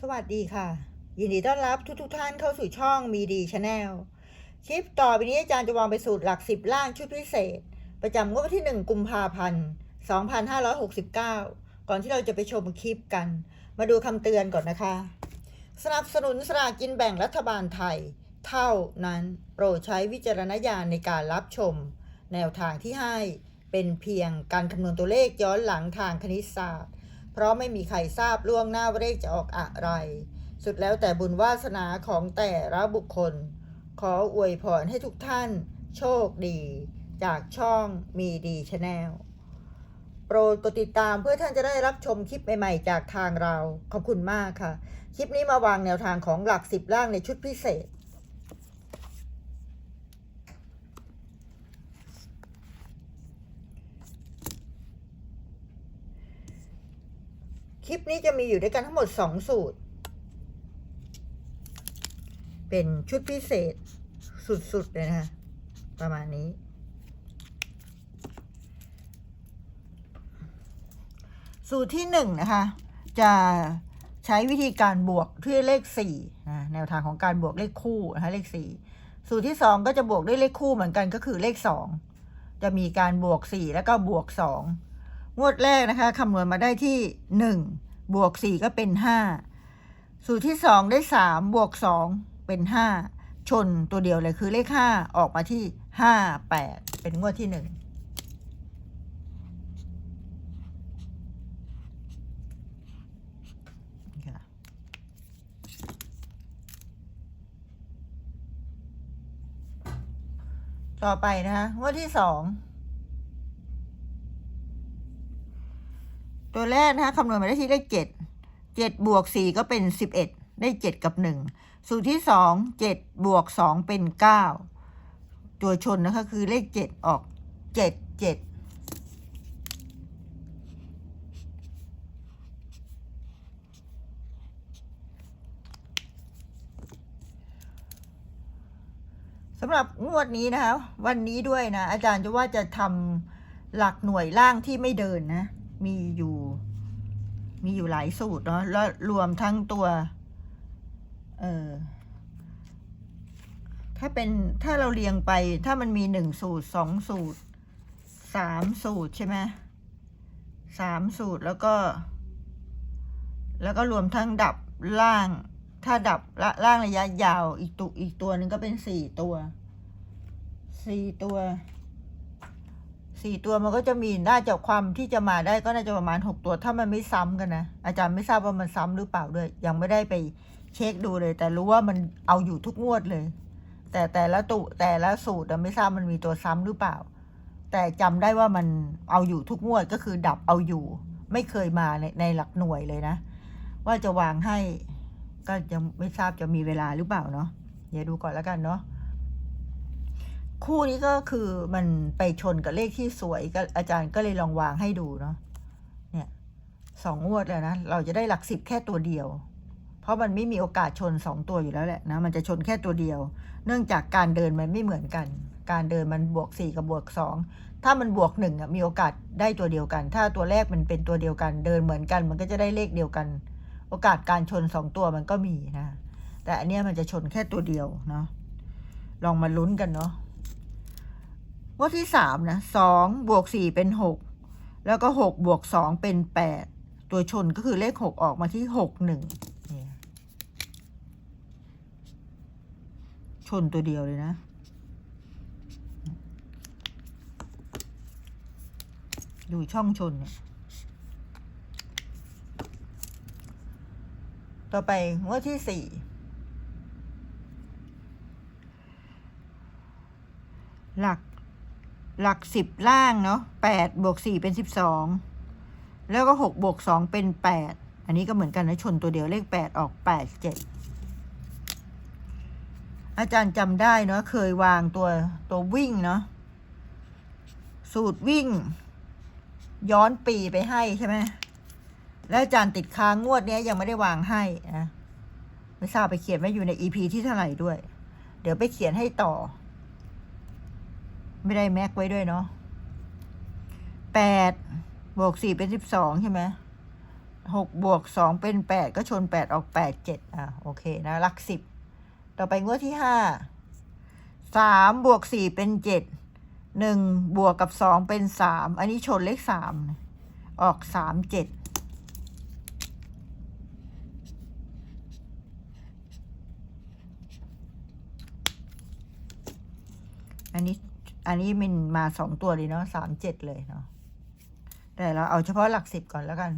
สวัสดีค่ะ ยินดีต้อนรับทุกทท่านเข้าสู่ช่องมีดีชาแนลคลิปต่อไปนี้อาจารย์จะวางไปสูตรหลักสิบล่างชุดพิเศษ ประจำงวดวันที่1กุมภาพันธ์2569ก่อนที่เราจะไปชมคลิปกัน มาดูคำเตือนก่อนนะคะ สนับสนุนสลากกินแบ่งรัฐบาลไทย เท่านั้นโปรดใช้วิจารณญาณในการรับชม แนวทางที่ให้เป็นเพียงการคำนวณตัวเลขย้อนหลังทางคณิตศาสตร์ เพราะไม่มีใครทราบล่วงหน้าว่าเลขจะออกอะไร สุดแล้วแต่บุญวาสนาของแต่ละบุคคล ขออวยพรให้ทุกท่าน โชคดี จากช่องมีดีชาแนลโปรดกดติดตามเพื่อท่านจะได้รับชมคลิปใหม่ ๆ จากทางเรา ขอบคุณมากค่ะ คลิปนี้มาวางแนวทางของหลักสิบล่างในชุดพิเศษ คลิปนี้จะมีอยู่ด้วยกันทั้งหมดสองสูตร เป็นชุดพิเศษสุดๆเลยนะคะประมาณนี้ สูตรที่หนึ่งนะคะ จะใช้วิธีการบวกที่เลขสี่นะแนวทางของการบวกเลขคู่นะคะเลขสี่สูตรที่สองก็จะบวกด้วยเลขคู่เหมือนกันก็คือเลขสองจะมีการบวกสี่แล้วก็บวกสอ งวดแรกนะคะคำนวณมาได้ที่หนึ่งบวกสี่ก็เป็นห้าสูตรที่สองได้สามบวกสองเป็นห้าชนตัวเดียวเลยคือเลขห้าออกมาที่ห้าแปดเป็นงวดที่หนึ่งค่ะต่อไปนะคะงวดที่สอง ตัวแรกนะคะคำนวณมาได้ที่เลขเจ็ดเจ็ดบวกสี่ก็เป็นสิบเอ็ดได้เจ็ดกับหนึ่งสูตรที่สองเจ็ดบวกสองเป็นเก้าตัวชนนะคะคือเลขเจ็ดออกเจ็ดเจ็ดสำหรับงวดนี้นะคะ วันนี้ด้วยนะ อาจารย์จะว่าจะทำหลักหน่วยล่างที่ไม่เดินนะ มีอยู่ มีอยู่หลายสูตรเนาะแล้วรวมทั้งตัว เออถ้าเป็นถ้าเราเรียงไป ถ้ามันมีหนึ่งสูตรสองสูตรสามสูตรใช่ไหมสามสูตรแล้วก็ แล้วก็รวมทั้งดับล่าง ถ้าดับล,ล่างระยะยาวอีกตัวอีกตัวหนึ่งก็เป็นสี่ตัวสี่ตัว สี่ตัวมันก็จะมีน่าจะความที่จะมาได้ก็น่าจะประมาณหกตัวถ้ามันไม่ซ้ำกันนะ อาจารย์ไม่ทราบว่ามันซ้ำหรือเปล่าด้วย ยังไม่ได้ไปเช็คดูเลย แต่รู้ว่ามันเอาอยู่ทุกงวดเลย แต่แต่ละตุแต่ละสูตรอะไม่ทราบมันมีตัวซ้ำหรือเปล่า แต่จำได้ว่ามันเอาอยู่ทุกงวดก็คือดับเอาอยู่ ไม่เคยมาในในหลักหน่วยเลยนะ ว่าจะวางให้ก็ยังไม่ทราบจะมีเวลาหรือเปล่าเนาะเดี๋ยวดูก่อนแล้วกันเนาะ คู่นี้ก็คือมันไปชนกับเลขที่สวยก็อาจารย์ก็เลยลองวางให้ดูเนาะเนี่ยสองงวดแล้วนะเราจะได้หลักสิบแค่ตัวเดียว เพราะมันไม่มีโอกาสชนสองตัวอยู่แล้วแหละนะมันจะชนแค่ตัวเดียว เนื่องจากการเดินมันไม่เหมือนกัน การเดินมันบวกสี่กับบวกสองถ้ามันบวกหนึ่งอะมีโอกาสได้ตัวเดียวกัน ถ้าตัวแรกมันเป็นตัวเดียวกัน เดินเหมือนกัน มันก็จะได้เลขเดียวกัน โอกาสการชนสองตัวมันก็มีนะแต่อันเนี้ยมันจะชนแค่ตัวเดียวเนาะลองมาลุ้นกันเนาะ วดที่สามนะสองบวกสี่เป็นหกแล้วก็หกบวกสองเป็นแปดตัวชนก็คือเลขหกออกมาที่หกหนึ่งเนี่ยชนตัวเดียวเลยนะดูช่องชนเนี่ย ต่อไปงวดที่สี่หลัก หลักสิบล่างเนาะแปดบวกสี่เป็นสิบสองแล้วก็หกบวกสองเป็นแปดอันนี้ก็เหมือนกันนะชนตัวเดียวเลขแปดออกแปดเจ็ดอาจารย์จำได้เนาะเคยวางตัวตัววิ่งเนาะสูตรวิ่ง ย้อนปีไปให้ใช่ไหมแล้วอาจารย์ติดค้างงวดเนี้ยยังไม่ได้วางให้นะไม่ทราบไปเขียนไว้อยู่ในอีพีที่เท่าไหร่ด้วย เดี๋ยวไปเขียนให้ต่อ ไม่ได้แม็กไว้ด้วยเนาะแปดบวกสี่เป็นสิบสองใช่ไหมหกบวกสองเป็นแปดก็ชนแปดออกแปดเจ็ดอะโอเคนะลักสิบต่อไปงวดที่ห้าสามบวกสี่เป็นเจ็ดหนึ่งบวกกับสองเป็นสามอันนี้ชนเลขสามออกสามเจ็ดอันนี้ อันนี้มันมาสองตัวเลยเนาะสามเจ็ดเลยเนาะแต่เราเอาเฉพาะหลักสิบก่อนแล้วกัน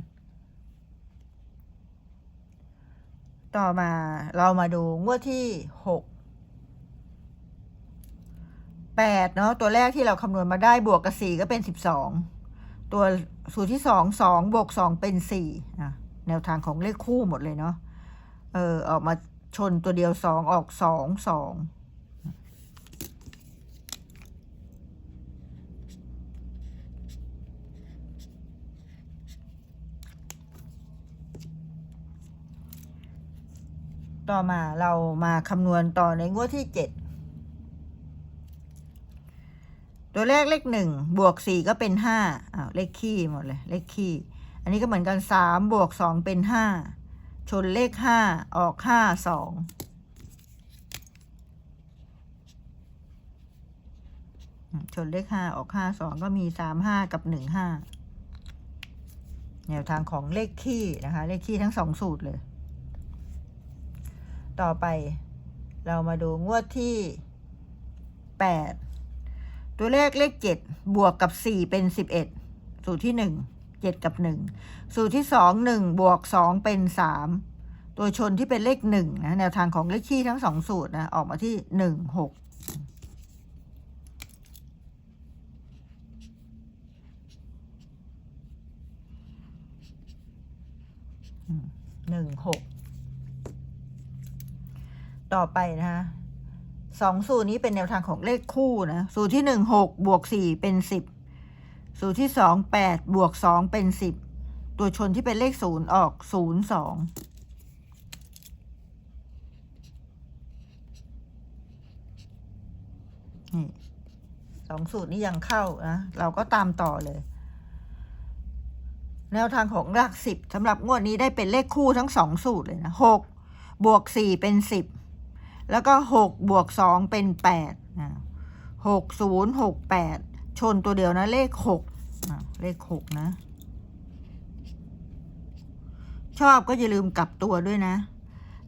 ต่อมาเรามาดูงวดที่หกแปดเนาะตัวแรกที่เราคำนวณมาได้บวกกับสี่ก็เป็นสิบสองตัวสูตรที่สองสองบวกสองเป็นสี่อะแนวทางของเลขคู่หมดเลยเนาะเออออกมาชนตัวเดียวสองออกสองสอง ต่อมาเรามาคำนวณต่อในงวดที่เจ็ดตัวแรกเลขหนึ่งบวกสี่ก็เป็นห้าอ้าวเลขคี่หมดเลย เลขคี่อันนี้ก็เหมือนกันสามบวกสองเป็นห้าชนเลขห้าออกห้าสองชนเลขห้าออกห้าสองก็มีสามห้ากับหนึ่งห้าแนวทางของเลขคี่นะคะ เลขคี่ทั้งสองสูตรเลย ต่อไป เรามาดูงวดที่แปดตัวเลขเลขเจ็ดบวกกับสี่เป็นสิบเอ็ดสูตรที่หนึ่งเจ็ดกับหนึ่งสูตรที่สองหนึ่งบวกสองเป็นสามตัวชนที่เป็นเลขหนึ่งนะ แนวทางของเลขคี่ทั้งสองสูตรนะ ออกมาที่หนึ่งหกหนึ่งหก ต่อไปนะคะสองสูตรนี้เป็นแนวทางของเลขคู่นะ สูตรที่หนึ่งหกบวกสี่เป็นสิบสูตรที่สองแปดบวกสองเป็นสิบตัวชนที่เป็นเลขศูนย์ออกศูนย์สองนี่สองสูตรนี้ยังเข้านะเราก็ตามต่อเลย แนวทางของหลักสิบสำหรับงวดนี้ได้เป็นเลขคู่ทั้งสองสูตรเลยนะหกบวกสี่เป็นสิบ แล้วก็หกบวกสองเป็นแปดหกศูนย์หกแปดชนตัวเดียวนะเลขหกเลขหกนะ ชอบก็อย่าลืมกลับตัวด้วยนะ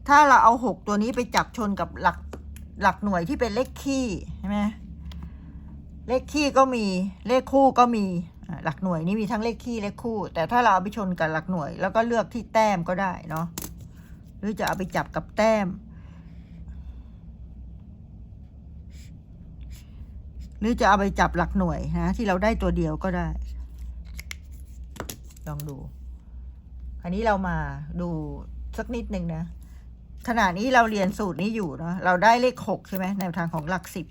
ถ้าเราเอาหกตัวนี้ไปจับชนกับหลักหลักหน่วยที่เป็นเลขคี่ใช่ไหมเลขคี่ก็มีเลขคู่ก็มีหลักหน่วยนี้มีทั้งเลขคี่เลขคู่ แต่ถ้าเราเอาไปชนกับหลักหน่วย แล้วก็เลือกที่แต้มก็ได้เนาะหรือจะเอาไปจับกับแต้ม หรือจะเอาไปจับหลักหน่วยนะ ที่เราได้ตัวเดียวก็ได้ ลองดู อันนี้เรามาดูสักนิดหนึ่งนะขณะนี้เราเรียนสูตรนี้อยู่เนาะเราได้เลขหกใช่ไหมแนวทางของหลักสิบ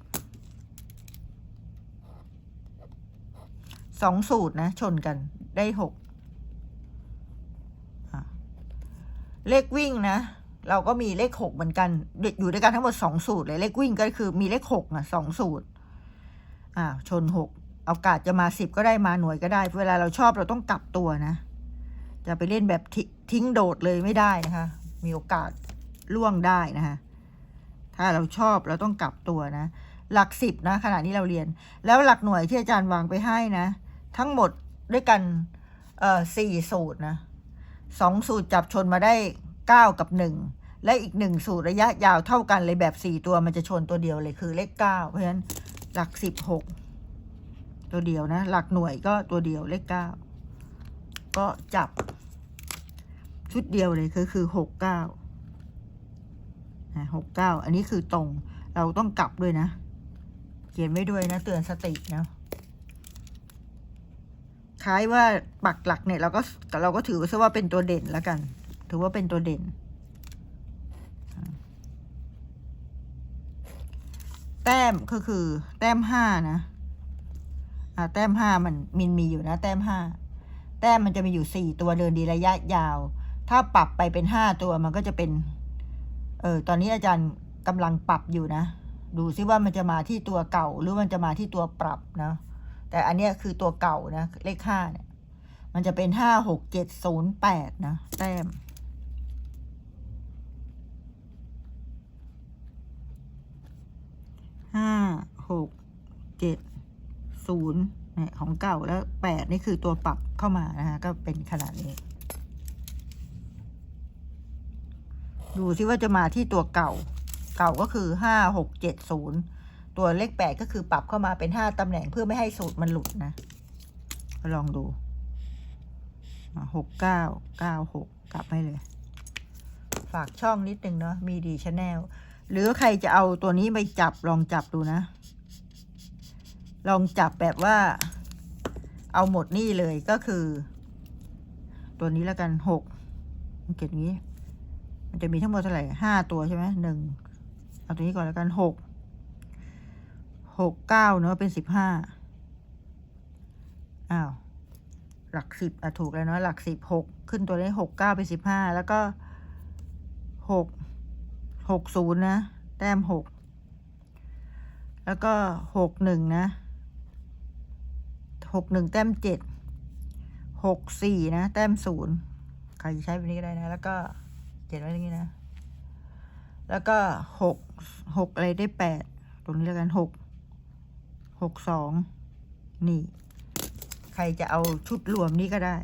สองสูตรนะ ชนกันได้หกเลขวิ่งนะ เราก็มีเลขหกเหมือนกัน อยู่ด้วยกันทั้งหมดสองสูตรเลยเลขวิ่งก็คือมีเลขหกอะสองสูตร อ่าชนหกโอกาสจะมาสิบก็ได้มาหน่วยก็ได้ เวลาเราชอบเราต้องกลับตัวนะ จะไปเล่นแบบทิทิ้งโดดเลยไม่ได้นะคะ มีโอกาสล่วงได้นะคะ ถ้าเราชอบเราต้องกลับตัวนะ หลักสิบนะขณะนี้เราเรียน แล้วหลักหน่วยที่อาจารย์วางไปให้นะ ทั้งหมดด้วยกันเอ่อสี่สูตรนะสองสูตรจับชนมาได้เก้ากับหนึ่งและอีกหนึ่งสูตรระยะยาวเท่ากันเลยแบบสี่ตัวมันจะชนตัวเดียวเลยคือเลขเก้าเพราะฉะนั้น หลักสิบหกตัวเดียวนะ หลักหน่วยก็ตัวเดียวเลขเก้าก็จับ ชุดเดียวเลยคือคือหกเก้าหกเก้าอันนี้คือตรง เราต้องกลับด้วยนะ เขียนไว้ด้วยนะ เตือนสตินะคล้ายว่าปักหลักเนี่ยเราก็เราก็ถือซะว่าเป็นตัวเด่นแล้วกัน ถือว่าเป็นตัวเด่น แต้มก็คือ แต้มห้านะอ่าแต้มห้ามันมินมีอยู่นะ แต้มห้าแต้มมันจะมีอยู่สี่ตัวเดินดีระยะยาว ถ้าปรับไปเป็นห้าตัวมันก็จะเป็น เออตอนนี้อาจารย์กำลังปรับอยู่นะ ดูซิว่ามันจะมาที่ตัวเก่า หรือมันจะมาที่ตัวปรับนะแต่อันเนี้ยคือตัวเก่านะ เลขห้าเนี่ย มันจะเป็นห้าหกเจ็ดศูนย์แปดนะ แต้ม ห้าหกเจ็ดศูนย์ของเก่าแล้วแปดนี่คือตัวปรับเข้ามานะคะ ก็เป็นขนาดนี้ ดูซิว่าจะมาที่ตัวเก่า เก่าก็คือห้าหกเจ็ดศูนย์ตัวเลขแปดก็คือปรับเข้ามาเป็นห้าตำแหน่งเพื่อไม่ให้สูตรมันหลุดนะ ลองดูหกเก้าเก้าหกกลับให้เลย ฝากช่องนิดนึงเนาะมีดีชาแนล หรือใครจะเอาตัวนี้ไปจับลองจับดูนะ ลองจับแบบว่า เอาหมดนี่เลยก็คือ ตัวนี้แล้วกันหกมันเก็บอย่างนี้ มันจะมีทั้งหมดเท่าไหร่ห้าตัวใช่ไหมหนึ่งเอาตัวนี้ก่อนแล้วกันหกหกเก้าเนอะเป็นสิบห้าอ้าวหลักสิบอะถูกแล้วเนาะหลักสิบหกขึ้นตัวได้หกเก้าเป็นสิบห้าแล้วก็หก หกศูนย์นะ แต้มหก แล้วก็หกหนึ่งนะหกหนึ่งแต้มเจ็ดหกสี่นะ แต้มศูนย์ใครจะใช้แบบนี้ก็ได้นะ แล้วก็เจ็ดไว้อย่างนี้นะ แล้วก็หกหกอะไรได้แปดตรงนี้แล้วกันหกหกสองนี่ ใครจะเอาชุดรวมนี้ก็ได้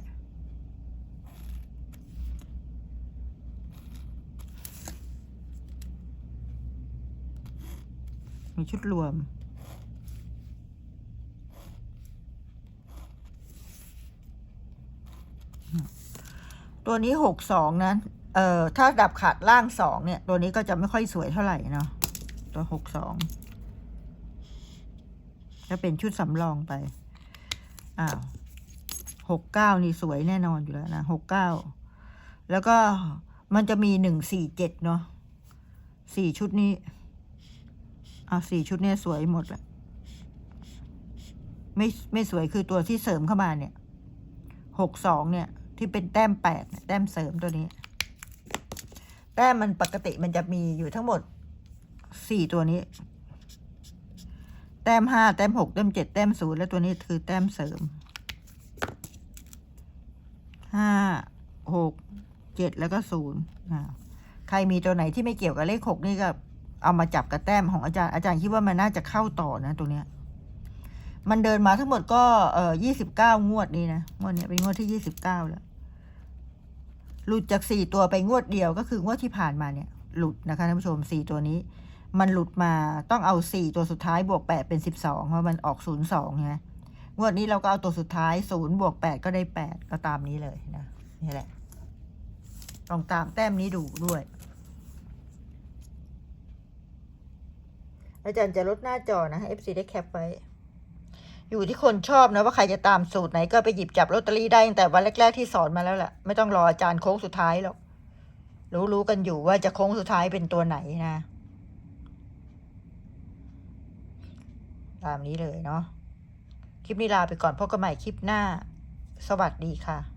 มีชุดรวม ตัวนี้หกสองนะเอ่อถ้าดับขาดล่างสองเนี่ย ตัวนี้ก็จะไม่ค่อยสวยเท่าไหร่เนาะตัวหกสองจะเป็นชุดสำรองไป อ้าวหกเก้านี่สวยแน่นอนอยู่แล้วนะหกเก้าแล้วก็มันจะมีหนึ่งสี่เจ็ดเนาะสี่ชุดนี้ เอาสี่ชุดเนี่ยสวยหมดแหละไม่ไม่สวยคือตัวที่เสริมเข้ามาเนี่ยหกสองเนี่ย ที่เป็นแต้มแปดแต้มเสริมตัวนี้ แต้มมันปกติมันจะมีอยู่ทั้งหมดสี่ตัวนี้ แต้มห้าแต้มหกแต้มเจ็ดแต้มศูนย์และตัวนี้คือแต้มเสริมห้าหกเจ็ดแล้วก็ศูนย์ใครมีตัวไหนที่ไม่เกี่ยวกับเลขหกนี่ก็ เอามาจับกับแต้มของอาจารย์อาจารย์คิดว่ามันน่าจะเข้าต่อนะตรงเนี้ย มันเดินมาทั้งหมดก็เอ่อยี่สิบเก้างวดนี้นะงวดเนี้ยเป็นงวดที่ยี่สิบเก้าแล้วหลุดจากสี่ตัวไปงวดเดียวก็คืองวดที่ผ่านมาเนี่ย หลุดนะคะท่านผู้ชมสี่ตัวนี้ มันหลุดมาต้องเอาสี่ตัวสุดท้ายบวกแปดเป็นสิบสองเพราะมันออกศูนย์สองไงงวดนี้เราก็เอาตัวสุดท้ายศูนย์บวกแปดก็ได้แปดก็ตามนี้เลยนะนี่แหละลองตามแต้มนี้ดูด้วย อาจารย์จะลดหน้าจอนะ FC ได้แคปไว้ อยู่ที่คนชอบนะว่าใครจะตามสูตรไหนก็ไปหยิบจับลอตเตอรี่ได้ตั้งแต่วันแรก ๆ ที่สอนมาแล้วแหละไม่ต้องรออาจารย์โค้งสุดท้ายหรอกรู้ๆกันอยู่ว่าจะโค้งสุดท้ายเป็นตัวไหนนะ ตามนี้เลยเนาะคลิปนี้ลาไปก่อนพบกันใหม่คลิปหน้า สวัสดีค่ะ